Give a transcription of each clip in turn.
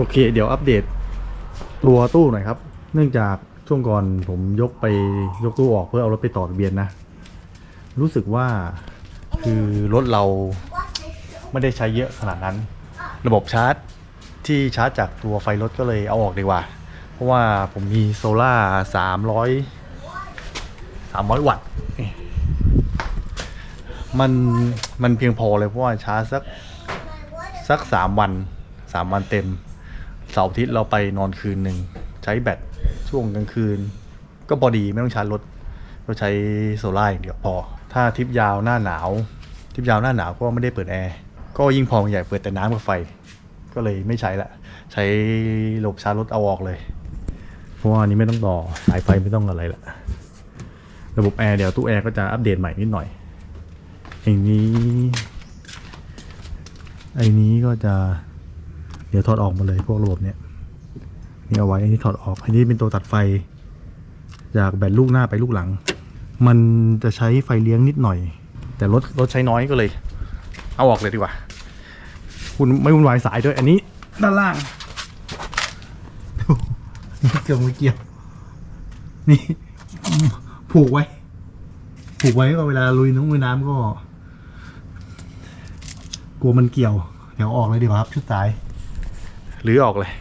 โอเค เดี๋ยวอัปเดตตัวตู้หน่อยครับ เนื่องจากช่วงก่อนผมยกไปยกตู้ออกเพื่อเอารถไปต่อทะเบียนนะ รู้สึกว่าคือรถเราไม่ได้ใช้เยอะขนาดนั้น ระบบชาร์จที่ชาร์จจากตัวไฟรถก็เลยเอาออกดีกว่า เพราะว่าผมมีโซล่าสามร้อยสามร้อยวัตต์มันมันเพียงพอเลยเพราะว่าชาร์จสักสักสามวันสามวันเต็ม สาร์อาทิตย์เราไปนอนคืนหนึ่งใช้แบตช่วงกลางคืน ก็พอดีไม่ต้องชาร์จรถเราใช้โซล่าอย่างเดียวพอ ถ้าทริปยาวหน้าหนาว ทริปยาวหน้าหนาวก็ไม่ได้เปิดแอร์ก็ยิ่งพอใหญ่เปิดแต่น้ำกับไฟ ก็เลยไม่ใช้ละใช้ระบชาร์จรถเอาออกเลย เพราะว่านนี้ไม่ต้องต่อสายไฟไม่ต้องอะไรละระบบแอร์เดี๋ยวตู้แอร์ก็จะอัปเดตใหม่นิดหน่อยอย่างนี้ไอ้นี้ก็จะ เดี๋ยวถอดออกมาเลยพวกระบบเนี้ยนี่เอาไว้อันนี้ถอดออกอันนี้เป็นตัวตัดไฟ จากแบตลูกหน้าไปลูกหลัง มันจะใช้ไฟเลี้ยงนิดหน่อย แต่รถรถใช้น้อยก็เลย เอาออกเลยดีกว่า คุณไม่วุ่นวายสายด้วย อันนี้ด้านล่างเกี่ยวไม่เกี่ยว นี่ผูกไว้ ผูกไว้ก็เวลาลุยน้ำลุยน้ำก็ กลัวมันเกี่ยว เดี๋ยวออกเลยดีกว่าครับ ชุดสาย หรือออกเลย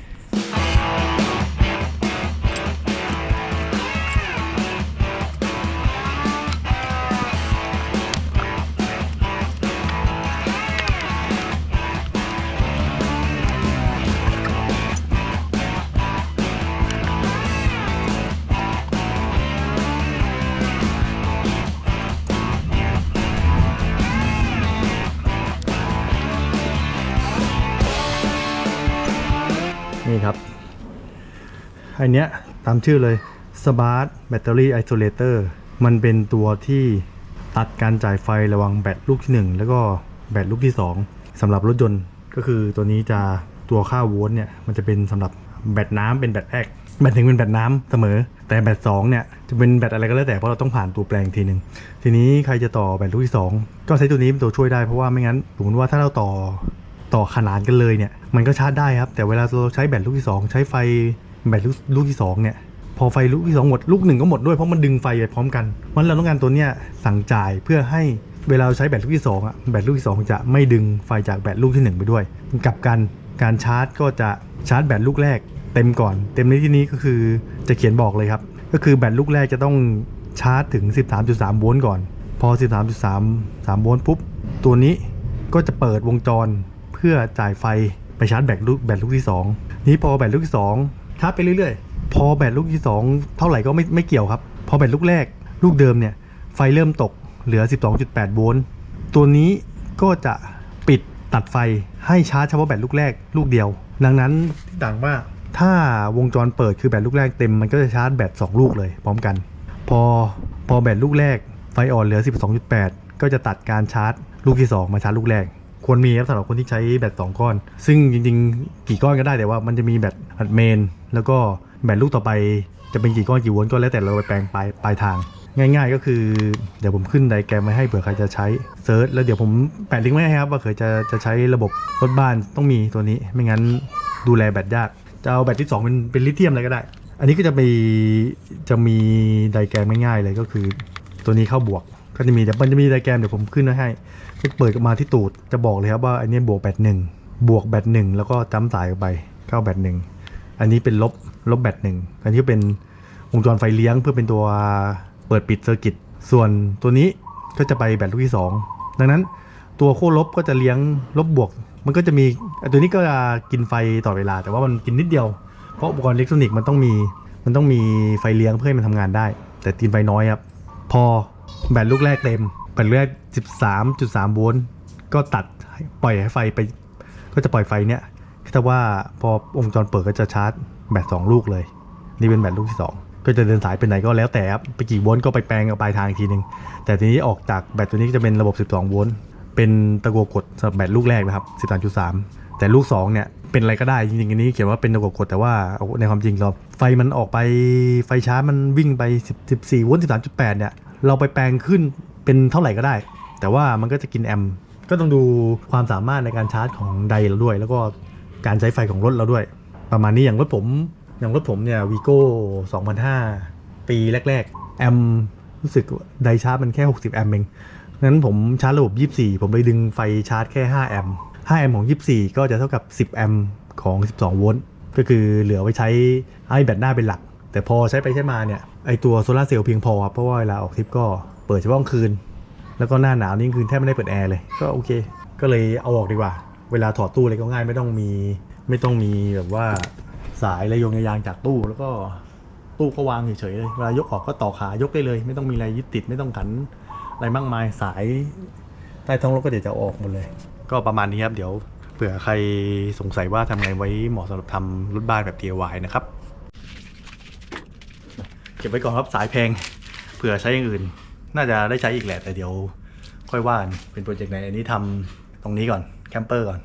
นี่ครับอันเนี้ยตามชื่อเลย Smart Battery Isolator มันเป็นตัวที่ตัดการจ่ายไฟระว่างแบตลูกที่ 1 แล้วก็แบตลูกที่ 2สำหรับรถยนต์ก็คือตัวนี้จะตัวค่าโวลต์เนี่ยมันจะเป็นสำหรับแบตน้ำเป็นแบตแอกแบตถึงเป็นแบตน้ำเสมอ แต่แบต2เนี่ยจะเป็นแบตอะไรก็แล้วแต่เพราะเราต้องผ่านตัวแปลงทีหนึ่งทีนี้ใครจะต่อแบตลูกที่ 2 ก็ใช้ตัวนี้เป็นตัวช่วยได้เพราะว่าไม่งั้นสมมติว่าถ้าเราต่อ ต่อขนานกันเลยเนี่ยมันก็ชาร์จได้ครับ แต่เวลาเราใช้แบตลูกที่ 2 ใช้ไฟแบตลูกลูกที่2เนี่ยพอไฟลูกที่ 2 หมดลูกหนึ่งก็หมดด้วยเพราะมันดึงไฟไปพร้อมกันมันเราต้องการตัวเนี้ยสั่งจ่ายเพื่อให้เวลาเราใช้แบตลูกที่2อะแบตลูกที่ 2 จะไม่ดึงไฟจากแบตลูกที่ 1 ไปด้วยกลับกันการชาร์จก็จะชาร์จแบตลูกแรกเต็มก่อน เต็มในที่นี้ก็คือจะเขียนบอกเลยครับ ก็คือแบตลูกแรกจะต้องชาร์จถึง 13.3 โวลต์ก่อน พอ 13.3 3โวลต์ปุ๊บ ตัวนี้ก็จะเปิดวงจร เพื่อจ่ายไฟไปชาร์จแบตลูกแบตลูกที่ 2 นี้พอแบตลูกที่2ชาร์จไปเรื่อยๆ พอแบตลูกที่ 2 เท่าไหร่ก็ไม่ไม่เกี่ยวครับ พอแบตลูกแรก ลูกเดิมเนี่ย ไฟเริ่มตกเหลือ 12.8 โวลต์ตัวนี้ก็จะปิดตัดไฟให้ชาร์จเฉพาะแบตลูกแรกลูกเดียว ดังนั้นที่ต่างว่าถ้าวงจรเปิดคือแบตลูกแรกเต็มมันก็จะชาร์จแบต2ลูกเลยพร้อมกัน พอพอแบตลูกแรกไฟอ่อนเหลือ 12.8 ก็จะตัดการชาร์จลูกที่ 2 มาชาร์จลูกแรก ควรมีครับสำหรับคนที่ใช้แบต2ก้อน ซึ่งจริงๆ กี่ก้อนก็ได้แต่ว่ามันจะมีแบตอัดเมน แล้วก็แบตลูกต่อไปจะเป็นกี่ก้อนกี่วลต์ก็แล้วแต่เราไปแปลงปลายปลายทาง ง่ายๆก็คือเดี๋ยวผมขึ้นไดแกรมไว้ให้เผื่อใครจะใช้เซิร์ชแล้วเดี๋ยวผมแปะลิงก์ไว้ให้ครับว่าเคยจะจะใช้ระบบรถบ้านต้องมีตัวนี้ไม่งั้นดูแลแบตยากจะเอาแบตที่ 2 เป็นเป็นลิเธียมอะไรก็ได้ อันนี้ก็จะมีจะมีไดแกรมง่ายๆเลยก็คือ ตัวนี้เข้าบวก ก็จะมีเดี๋ยวมันจะมีไดแกรมเดี๋ยวผมขึ้นไว้ให้เปิดออกมาที่ตูดจะบอกเลยครับว่าอันนี้บวกแบตหนึ่งบวกแบตหนึ่งแล้วก็จ้ำสายออกไปเข้าแบตหนึ่งอันนี้เป็นลบลบแบตหนึ่งอันนี้เป็นวงจรไฟเลี้ยงเพื่อเป็นตัวเปิดปิดเซอร์กิตส่วนตัวนี้ก็จะไปแบตลูกที่สองดังนั้นตัวโค้ลบก็จะเลี้ยงลบบวก มันก็จะมีตัวนี้ก็จะกินไฟต่อเวลา แต่ว่ามันกินนิดเดียว เพราะอุปกรณ์อิเล็กทรอนิกส์มันต้องมีมันต้องมีไฟเลี้ยงเพื่อให้มันทำงานได้ แต่กินไฟน้อยครับ พอ แบตลูกแรกเต็มแบตลูกแรก 13.3 โวลต์ก็ตัดปล่อยให้ไฟไป ก็จะปล่อยไฟเนี้ยแต่ว่าพอวงจรเปิดก็จะชาร์จแบต2ลูกเลย นี่เป็นแบตลูกที่ 2ก็จะเดินสายไปไหนก็แล้วแต่ครับไปกี่โวลต์ก็ไปแปลงเอาปลายทางอีกทีหนึ่งแต่ทีนี้ออกจากแบตตัวนี้ก็จะเป็นระบบ 12 โวลต์เป็นตะกัวกดสำหรับแบตลูกแรกนะครับ 13.3 แต่ลูก 2 เนี่ย เป็นอะไรก็ได้จริงๆอันนี้เขียนว่าเป็นตะกัวกดแต่ว่าในความจริงเราไฟมันออกไปไฟชาร์จมันวิ่งไป 14 โวลต์ 13.8 เนี่ย เราไปแปลงขึ้นเป็นเท่าไหร่ก็ได้ แต่ว่ามันก็จะกินแอมก็ต้องดูความสามารถในการชาร์จของไดเราด้วย แล้วก็การใช้ไฟของรถเราด้วย ประมาณนี้อย่างรถผมอย่างรถผมเนี่ยวีโก้2005 ปีแรก ๆ แอมรู้สึกไดชาร์จมันแค่ 60 แอมเองงั้นผมชาร์จระบบ 24 ผมไปดึงไฟชาร์จแค่ 5 แอม5แอมของ 24 ก็จะเท่ากับ 10 แอมของ 12 โวลต์ก็คือเหลือไว้ใช้ให้แบตหน้าเป็นหลัก แต่พอใช้ไปใช้มาเนี่ย ไอตัวโซลาเซลล์เพียงพอครับเพราะว่าเวลาออกทริปก็เปิดเฉพาะคืน แล้วก็หน้าหนาวนี่คืนแทบไม่ได้เปิดแอร์เลยก็โอเค ก็เลยเอาออกดีกว่า เวลาถอดตู้อะไรก็ง่ายไม่ต้องมีไม่ต้องมีแบบว่าสายระยงยางจากตู้แล้วก็ตู้ก็วางเฉยๆเลยเวลายกออกก็ต่อขายกได้เลย ไม่ต้องมีอะไรยึดติดไม่ต้องขันอะไรมากมายสายใต้ท้องรถก็เดี๋ยวจะออกหมดเลย ก็ประมาณนี้ครับเดี๋ยวเผื่อใครสงสัยว่าทำไงไว้เหมาะสำหรับทำรถบ้านแบบ DIY นะครับ ก็บไว้ก่อนครับสายแพงเผื่อใช้อย่างอื่น น่าจะได้ใช้อีกแหละแต่เดี๋ยวค่อยว่ากันเป็นโปรเจกต์ไหนอันนี้ทำตรงนี้ก่อนแคมเปอร์ก่อน